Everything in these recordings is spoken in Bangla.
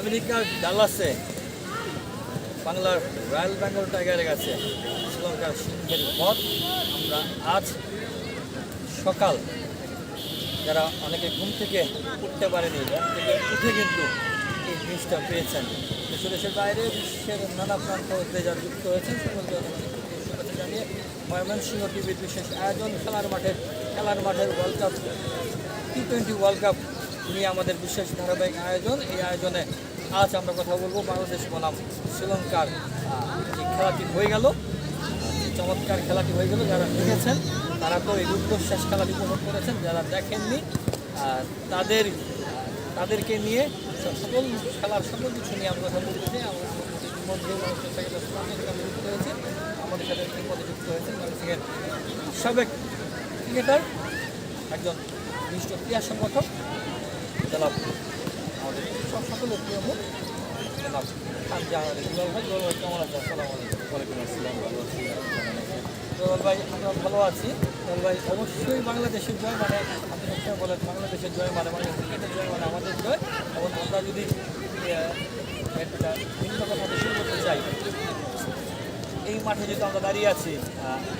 আমেরিকার ডালাসে, বাংলার রয়্যাল বেঙ্গল টাইগারের কাছে শ্রীলঙ্কার সিংহের পথ। আমরা আজ সকাল, যারা অনেকে ঘুম থেকে উঠতে পারেনি, ঘুম থেকে উঠে কিন্তু এই জিনিসটা পেয়েছেন। দেশ দেশের বাইরে বিশ্বের নানা প্রান্ত হতে যারা যুক্ত হয়েছেন। সকলকে জানিয়ে ময়মনসিংহ টিভির বিশেষ আয়োজন, খেলার মাঠের খেলার মাঠের World Cup T twenty World Cup নিয়ে আমাদের বিশেষ ধারাবাহিক আয়োজন। এই আয়োজনে আজ আমরা কথা বলব বাংলাদেশ বনাম শ্রীলঙ্কার যে খেলাটি হয়ে গেল চমৎকার খেলাটি হয়ে গেল, যারা দেখেছেন, তারা তো এই রুদ্ধশ্বাস খেলাটি উপভোগ করেছেন, যারা দেখেননি তাদের তাদেরকে নিয়ে সকল খেলার সকল কিছু নিয়ে আমরা কথা বলতে চাই। মানুষের যুক্ত হয়েছে, আমাদের সাথে যুক্ত হয়েছেন ময়মনসিংহের সাবেক ক্রিকেটার, একজন বিশিষ্ট ক্রীড়া সংগঠক জনাব। আমাদের সব সকলের প্রিয় মুখ জনাব খান জাহান আলী দুলাল ভাই দুলাল ভাই কেমন আছে আসসালামু আলাইকুম। ওয়ালাইকুম আসসালাম ভালো আছি। দুলাল ভাই আমরা ভালো আছি? দুলাল ভাই অবশ্যই বাংলাদেশের জয় মানে আপনি সবসময় বলেন বাংলাদেশের জয় মানে বাংলাদেশ ক্রিকেটের জয় মানে আমাদের জয়। এবং আমরা যদি আহ, একটা ভিন্ন কথা শুরু করতে চাই এই মাঠে যেহেতু আমরা দাঁড়িয়ে আছি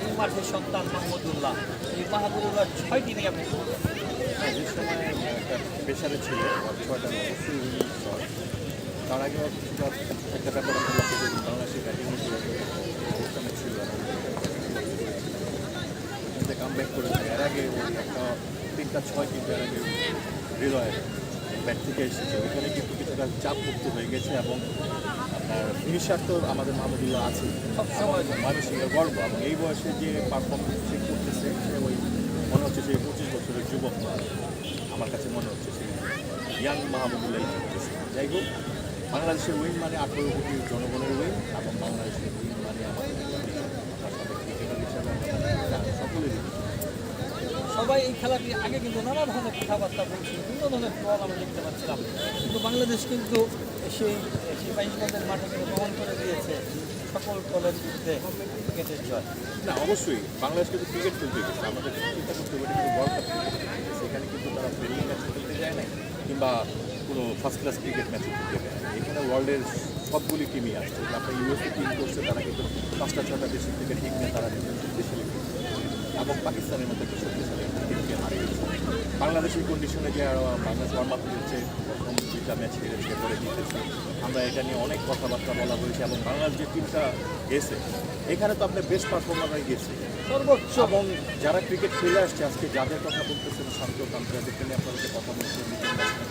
এই মাঠের সন্তান মাহমুদুল্লাহ এই মাহমুদুল্লাহ ছয়টি নিয়ে আপনি হ্যাঁ, সময় একটা প্রেশারে ছিল ছয়টা অবশ্যই তার আগে একটা ব্যাপার আমরা লক্ষ্য করি বাংলাদেশের ব্যাটিং অবস্থানে ছিল কাম ব্যাক করেছে এর আগে একটা তিনটা ছয় কিন্তু এর আগে হৃদয়ের ব্যাট থেকে এসেছে ওখানে কিন্তু কিছুটা চাপ মুক্ত হয়ে গেছে এবং আপনার ফিনিশার তো আমাদের মাহমুদুল্লাহ আছে সবসময় ময়মনসিংহের গর্ব এবং এই বয়সে যে পারফরমেন্স সে করতেছে সে ওই মনে হচ্ছে সেই পঁচিশ বছরের যুবক। আমার কাছে মনে হচ্ছে সেই ইয়াং মাহমুদুল্লাহ যাই হোক, বাংলাদেশের উইন মানে আঠেরো কোটি জনগণের উইন এবং বাংলাদেশের উইন মানে আমাদের সবাই এই খেলাটি আগে কিন্তু নানা ধরনের কথাবার্তা বলছিল বিভিন্ন ধরনের ফল আমরা দেখতে পাচ্ছিলাম। কিন্তু বাংলাদেশ কিন্তু সেই সেই বাইশগঞ্জের মাঠে কিন্তু করে দিয়েছে। সকল দলের বিরুদ্ধে ক্রিকেটের জয়। না, অবশ্যই। বাংলাদেশ কিন্তু ক্রিকেট খেলতে গেছে। আমাদের চিন্তা করতে হবে কিন্তু ওয়ার্ল্ড কাপ সেখানে কিন্তু তারা ফ্রেন্ডলি ম্যাচ খেলতে যায় না, কিংবা কোনো ফার্স্ট ক্লাস ক্রিকেট ম্যাচ খেলতে যায় না। এখানে ওয়ার্ল্ডের সবগুলি টিমই আসছে। আপনার ইউএসএ টিম করছে, তারা কিন্তু পাঁচটা ছটা দেশের থেকে টিম নিয়ে তারা দেশে এবং পাকিস্তানের মতো একটা শক্তিশালী টিমকে হারিয়েছে বাংলাদেশের কন্ডিশনে যে, বাংলাদেশ ওয়ার্ম আপ হয়েছে দুইটা ম্যাচ হেরেছে করে জিতেছে আমরা এটা নিয়ে অনেক কথাবার্তা বলা হয়েছে এবং বাংলার যে টিমটা গেছে এখানে তো আপনার বেস্ট পারফর্মাররাই গেছে। সর্বোচ্চ। এবং যারা ক্রিকেট খেলে আসছে আজকে যাদের কথা বলতেছেন শান্ত যাদেরকে নিয়ে আপনাদেরকে কথা বলছেন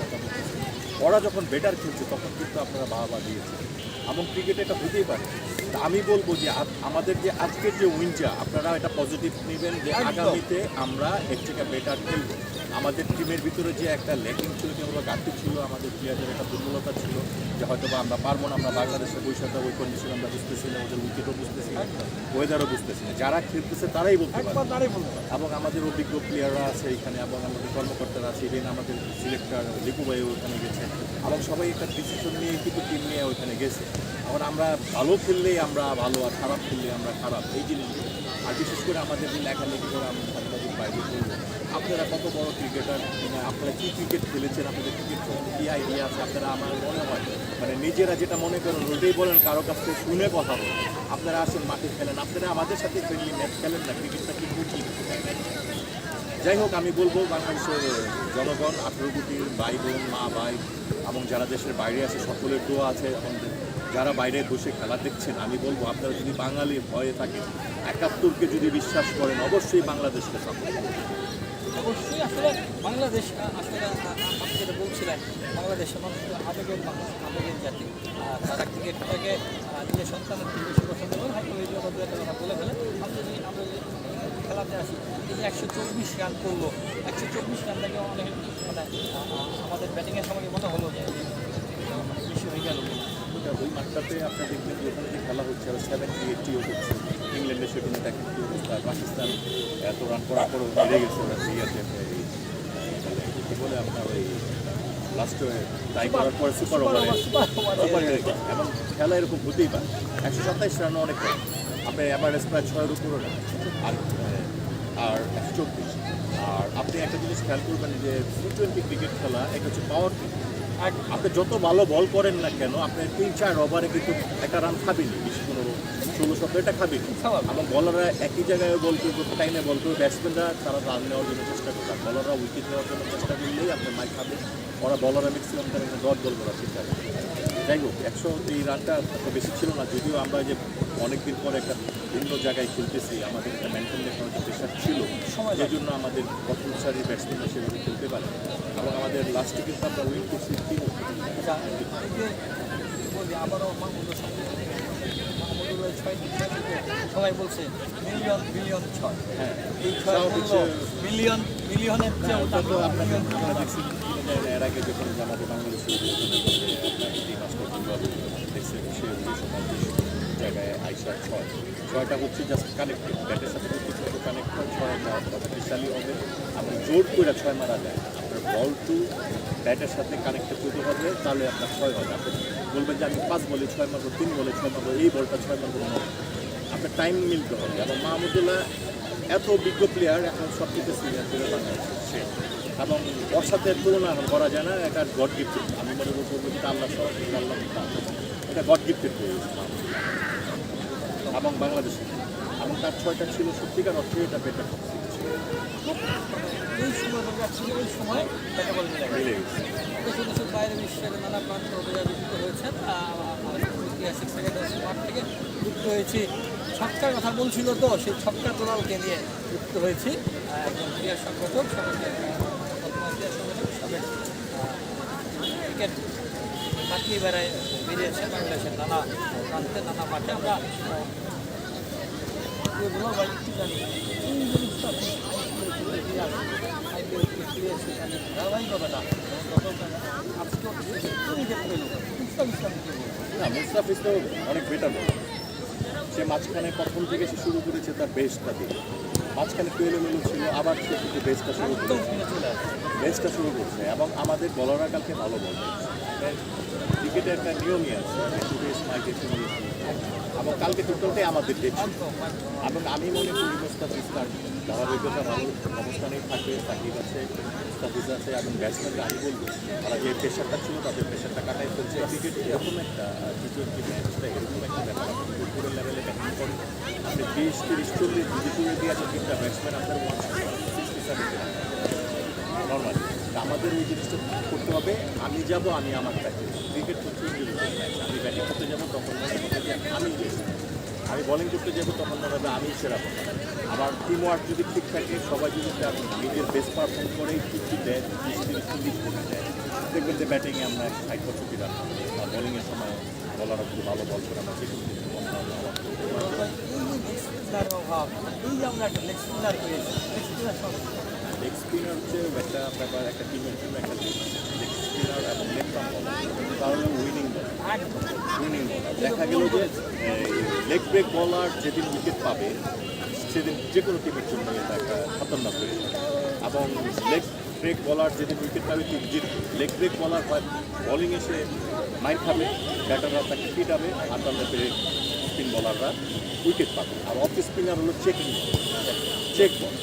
কথা বলতেছেন ওরা যখন বেটার খেলছে তখন কিন্তু আপনারা বাবা দিয়েছেন। এবং ক্রিকেট এটা হতেই পারে। আমি বলব যে আমাদের যে আজকের যে উইনটা আপনারা এটা পজিটিভ নেবেন যে। আগামীতে আমরা এর থেকে বেটার খেলব। আমাদের টিমের ভিতরে যে একটা ল্যাকিং ছিল কিংবা ঘাটতি ছিল আমাদের প্লেয়ারদের একটা দুর্বলতা ছিল যে হয়তো বা আমরা পারব না আমরা বাংলাদেশের বৈশাখটা ওই কন্ডিশন আমরা বুঝতেছি না ওদের উইকেটও বুঝতেছি না ওয়েদারও বুঝতেছি না। যারা খেলতেছে তারাই বলতে পারে এবং আমাদের অভিজ্ঞ প্লেয়াররা আছে এখানে এবং আমাদের কর্মকর্তারা আছে ইভেন আমাদের সিলেক্টর লিপু ভাই ওখানে গেছে। এবং সবাই একটা ডিসিশন নিয়ে কিন্তু টিম নিয়ে ওইখানে গেছে। এখন আমরা ভালো খেললেই আমরা ভালো আর খারাপ খেললে আমরা খারাপ, এই জিনিসগুলো। আর বিশেষ করে আমাদের যে লেখালেখি করে আমরা সাংবাদিক বাইরে করব আপনারা কত বড় ক্রিকেটার আপনারা কী ক্রিকেট খেলেছেন, আপনাদের ক্রিকেট কী আইডিয়া আছে, আপনারা আমার মনে হয় মানে নিজেরা যেটা মনে করেন, ওটাই বলেন, কারও কাছ থেকে শুনে কথা বলেন। আপনারা আসেন, মাঠে খেলেন, আপনারা আমাদের সাথে ফ্রেন্ডলি ম্যাচ খেলেন না ক্রিকেটটা কি বুঝি যাই হোক, আমি বলব, বাংলাদেশের জনগণ, আঠেরো কোটির ভাই বোন, মা, ভাই, এবং যারা দেশের বাইরে আছে, সকলের দোয়া আছে এবং যারা বাইরে বসে খেলা দেখছেন, আমি বলব আপনারা যদি বাঙালি ভয়ে থাকেন, একাত্তরকে যদি বিশ্বাস করেন, অবশ্যই বাংলাদেশকে সাপোর্ট অবশ্যই, আসলে বাংলাদেশ আসলে আপনি যেটা বলছিলেন, বাংলাদেশের মানুষ আবেগের আবেগের জাতি। তারা ক্রিকেটটাকে নিজের সন্তানের থেকে বেশি পছন্দ করেন হয়তো এই জন্য কথা বলে ফেলে। আমরা যদি আমরা খেলাতে আসি, এই একশো চব্বিশ রান করল, একশো চব্বিশ রানটাকে অনেক মানে আমাদের ব্যাটিংয়ের সময় মনে হলো যে আহ, মানে বেশি হয়ে গেল ওটা ওই মাঠটাতে আপনি দেখবেন যে ওখানে যে খেলা হচ্ছে আর সেভেন্টি এইটিও হচ্ছে। ইংল্যান্ডের সেখানে দেখেন কি অবস্থা? পাকিস্তান এত রান করার পরও হেরে গেছে ওরা সেই কি বলে আপনার ওই লাস্টে টাই করার পরে সুপার ওভারে সুপার হেরে গেছে। এবং খেলা এরকম হতেই পারে। একশো সাতাইশ রান অনেক কম আপনার অ্যাভারেজ প্রায় ছয়ের উপরে রান আর আর একশো চব্বিশ। আর আপনি একটা জিনিস খেয়াল করবেন যে টি টোয়েন্টি ক্রিকেট খেলা এটা হচ্ছে পাওয়ার একদম। আপনি যত ভালো বল করেন না কেন আপনি তিন চার ওভারে কিন্তু একটা রান খাবেনি বিশ পনেরো ষোলো সতেরো এটা খাবেনি। এবং বলাররা একই জায়গায় বল করবে টাইমে বল করবে ব্যাটসম্যানরা তারা রান নেওয়ার জন্য চেষ্টা করবে। বলাররা উইকেট নেওয়ার জন্য চেষ্টা করলেই আপনি মাইক খাবেন। ওরা বলাররা ম্যাক্সিমাম তারা ডট বল করার চেষ্টা করে। যাই হোক একশো এই রানটা এত বেশি ছিল না যদিও আমরা যে অনেকদিন পরে একটা ভিন্ন জায়গায় খেলতেছি আমাদের একটা দেখানোর একটা প্রেশার ছিল সময় যে জন্য আমাদের প্রথম সারির ব্যাটসম্যানরা সেভাবে খেলতে পারে। এবং আমাদের লাস্টে কিন্তু আমরা উইন করছি তিন আচ্ছা, আবারও সবাই বলছে মিলিয়ন বিলিয়ন ছয় হ্যাঁ। এই ছয় মিলিয়ন মিলিয়নের মিলিয়ন আমরা। দেখছি এর আগে যখন আমাদের ফুটবল দেখছে সে জায়গায় আইসা ছয়। ছয়টা হচ্ছে জাস্ট কানেক্টেড ব্যাটের সাথে ছোটো কানেক্ট হয় ছয় একটা শক্তিশালী হবে। এবং জোর করে ছয় মারা যায় আপনার বল টু ব্যাটের সাথে কানেক্টেড করতে হবে, তাহলে আপনার ছয় হবে। আপনি বলবেন যে আমি পাঁচ বলে ছয় মারবো, তিন বলে ছয় মারবো, এই বলটা ছয় মারবো, না। আপনার টাইম মিলতে হবে। এবং মাহমুদুল্লাহ এত বিজ্ঞ প্লেয়ার এখন সব কিছু সিনিয়র প্লেয়ার বাংলাদেশের। সে। এবং ওর সাথে তুলনা এখন করা যায় না, এটা গড গিফটেড আমি মনে করব আল্লাহ সহ আল্লাহ। এটা গড গিফটেড এবং বাংলাদেশে। এবং তার ছয়টা ছিল সত্যিকার অর্থে এটা বেটার এই সময় ছিল ওই সময় এটা বলে মিলে গেছে। দেশে দেশের বাইরে বিশ্বের নানা প্রান্ত অভিযান যুক্ত হয়েছেন ঐতিহাসিক মাঠ থেকে যুক্ত হয়েছি। ছক্কার কথা বলছিল তো সেই ছক্কা নিয়ে যুক্ত হয়েছি। আহ, একজন ক্রীড়া সংগঠক সবাইকে সংগঠক হিসাবে ক্রিকেট কাটিয়ে বেড়ায় বেরিয়েছে বাংলাদেশের নানা প্রান্তে নানা মাঠে। আমরা পেল ইসলাম অনেক বেটার সে মাঝখানে প্রথম থেকে সে শুরু করেছে তার বেস্টটা দিয়ে। মাঝখানে একটু এলোমেলো ছিল আবার সে কিন্তু বেস্টটা শুরু করেছে। বেস্টটা শুরু করছে এবং আমাদের বলাররা কালকে ভালো বল ক্রিকেটে একটা নিয়মই আছে একটু বেস্ট মাইকে কালকে টোটালটাই আমাদের একদম এবং আমি মনে করি মুস্তাফিজ তার ধারাবাহিকতা ভালো অবস্থানেই থাকবে সাকিব আছে মুস্তাফিজ আছে, এবং ব্যাটসম্যানরা আমি বলব, তারা যে প্রেশারটা ছিল, তাদের প্রেশারটা কাটাই ফেলছে। ক্রিকেট এরকম একটা টি ম্যাচটা এরকম একটা ব্যাপার উপরে লেভেলে ব্যাটিং করেন আপনি বিশ, তিরিশ, চল্লিশ, যদি করে আছে তিনটা ব্যাটসম্যান আপনার ওয়ান সিক্সটি আমাদের ওই জিনিসটা করতে হবে। আমি যাব, আমি আমার কাছে ক্রিকেট ম্যাচ আমি ব্যাটিং করতে যাব, তখন আমি আমি বোলিং করতে যাব, তখন মনে হবে আমি সেরা। আবার টিম ওয়ার্ক যদি ঠিক থাকে, সবাই যদি নিজের বেস্ট পারফর্ম করে ফিফটি দেয় বিশ দেখবেন যে ব্যাটিংয়ে আমরা ষাট পঁয়ষট্টি রান আর বোলিংয়ের সময় বলারও খুব ভালো বল করে, আমরা কিছু আমরা একটা লেগ স্পিনার হচ্ছে একটা ব্যাপার একটা টিমের জন্য একটা লেগ স্পিনার এবং লেগ তাহলে উইনিং বল উইনিং বলার দেখা গেল যে লেগ ব্রেক বলার যেদিন উইকেট পাবে সেদিন যে কোনো টিমের জন্য এটা একটা খতরনাক হয়ে যাবে। এবং লেগ ব্রেক বলার যেদিন উইকেট পাবে টিম জিতবে লেগ ব্রেক বলার হয় বলিং এসে মাইর খাবে ব্যাটাররা তাকে পিটাবে আর ব্রেক স্পিন বলাররা উইকেট পাবে আর অফ স্পিনার হলো checking check ball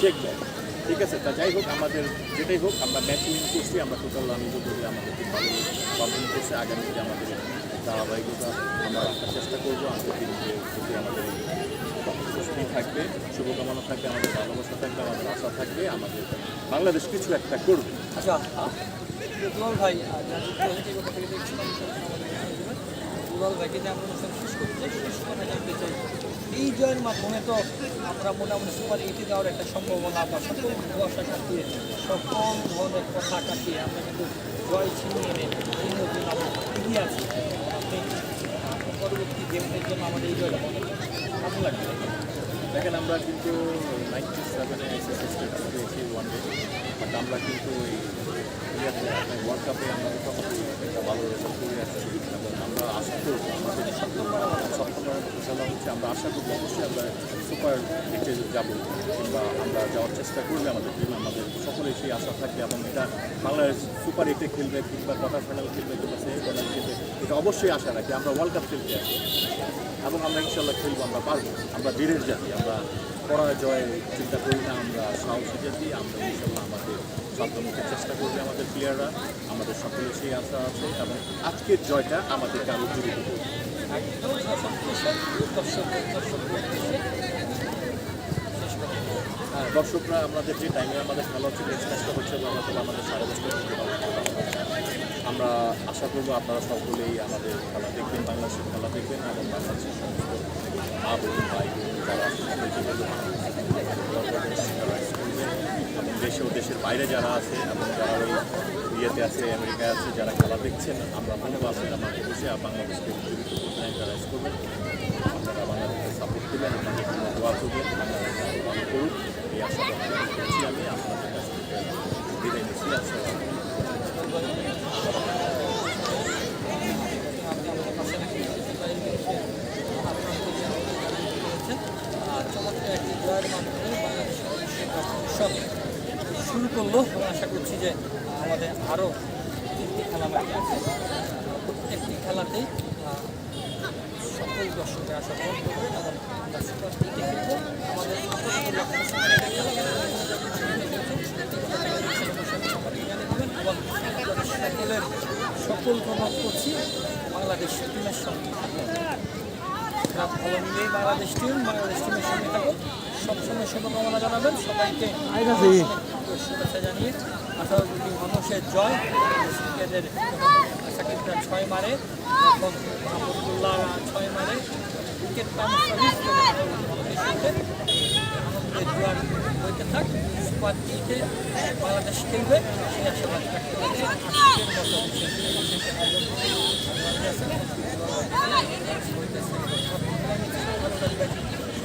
check ball ঠিক আছে, তা যাই হোক, আমাদের যেটাই হোক, আমরা ম্যাচ করছি, আমরা টোটাল আমি যে আমাদের খুব ভালো পারফর্ম করছে আগামীতে আমাদের ধারাবাহিকতা আমরা রাখার চেষ্টা করব। আমাদের প্রতি আমাদের সুস্থই থাকবে, শুভকামনা থাকবে, আমাদের ভালোবাসা থাকবে, আমাদের আশা থাকবে, আমাদের বাংলাদেশ কিছু একটা করবে। আচ্ছা ভাই ভাইকে যে আমরা অনুষ্ঠান শেষ চাই, শেষ জানতে চাই। এই জয়ের মাধ্যমে তো আমরা মোটামুটি সুপার এইটে যাওয়ার একটা সম্ভাবনা বা সকল কুয়াশা কাটিয়ে, সকল ধরনের কথা কাটিয়ে আমরা কিন্তু জয় ছিনিয়ে এনে এই নতুন আমরা এগিয়ে আছি। আপনি পরবর্তী গেমদের জন্য আমাদের এই জয়টা মনে ভালো লাগবে দেখেন, আমরা কিন্তু নাইনটি সেভেনে স্টেটাস পেয়েছি ওয়ান ডে বাট আমরা কিন্তু এই ওয়ার্ল্ড কাপে আমরা মোটামুটি একটা ভালো আমরা আশা করব আমাদের আমরা আশা করব অবশ্যই আমরা সুপার হিটে যাব কিংবা আমরা যাওয়ার চেষ্টা করবে আমাদের টিম আমাদের সকলে সেই আশা থাকে এবং এটা বাংলাদেশ সুপার হিটে খেলবে কিংবা কোয়ার্টার খেলবে কিংবা সেমিফাইনাল খেলবে এটা অবশ্যই আশা রাখি আমরা ওয়ার্ল্ড কাপ খেলতে আসি এবং আমরা ইনশাল্লাহ খেলব আমরা পারব আমরা বীরের জাতি আমরা পরাজয় চিন্তা করি না আমরা সাহসী জাতি আমরা ইনশাল্লাহ আমাদের সাধ্যমতো চেষ্টা করবে আমাদের প্লেয়াররা আমাদের সকলের সেই আশা আছে এবং আজকের জয়টা আমাদেরকে আরও কথা। হ্যাঁ দর্শকরা, আমাদের যে টাইমে আমাদের খেলা হচ্ছে নেক্সট ম্যাচটা হচ্ছে আমাদের সাড়ে দশটা আমরা আশা করব আপনারা সকলেই আমাদের খেলা দেখবেন, বাংলাদেশের খেলা দেখবেন এবং বাংলাদেশের সমস্ত মা বোন ভাই যারা দেশে ও দেশের বাইরে যারা আছে এবং যারা ওই ইয়েতে আছে, আমেরিকায় আছে, যারা খেলা দেখছেন, আমরা বলব আপনারা বসে বাংলাদেশকে এনকারেজ করবেন আপনারা বাংলাদেশকে সাপোর্ট দেবেন জন্য দোয়া করবেন বাংলাদেশ ভালো এই আমি আপনাদের বিদায় নিচ্ছি আলাইকুম। আর চমৎকার একটি জয়ের মাধ্যমে বাংলাদেশের উৎসব শুরু করল। আশা করছি যে আমাদের আরও তিনটি খেলা বাকি আছে। প্রত্যেকটি খেলাতেই সকল দর্শকের আশা করবে এবং আমাদের সকল প্রভাব করছি। বাংলাদেশ টিমের সঙ্গে খারাপ ভালো মিলেই বাংলাদেশ টিম, বাংলাদেশ টিমের সঙ্গে থাকুন সবসময় শুভকামনা জানাবেন। সবাইকে শুভেচ্ছা জানিয়ে আশা করি মানুষের জয়। ক্রিকেটের সাকিবরা ছয় মারে এবং আবদুল্লাহ ছয় মারে। ক্রিকেট সার্ভিস আনন্দের জোয়ার বইতে থাক। সুপার এইটে বাংলাদেশ খেলবে। সেই আশাবাদ থাকতে হচ্ছে আজকের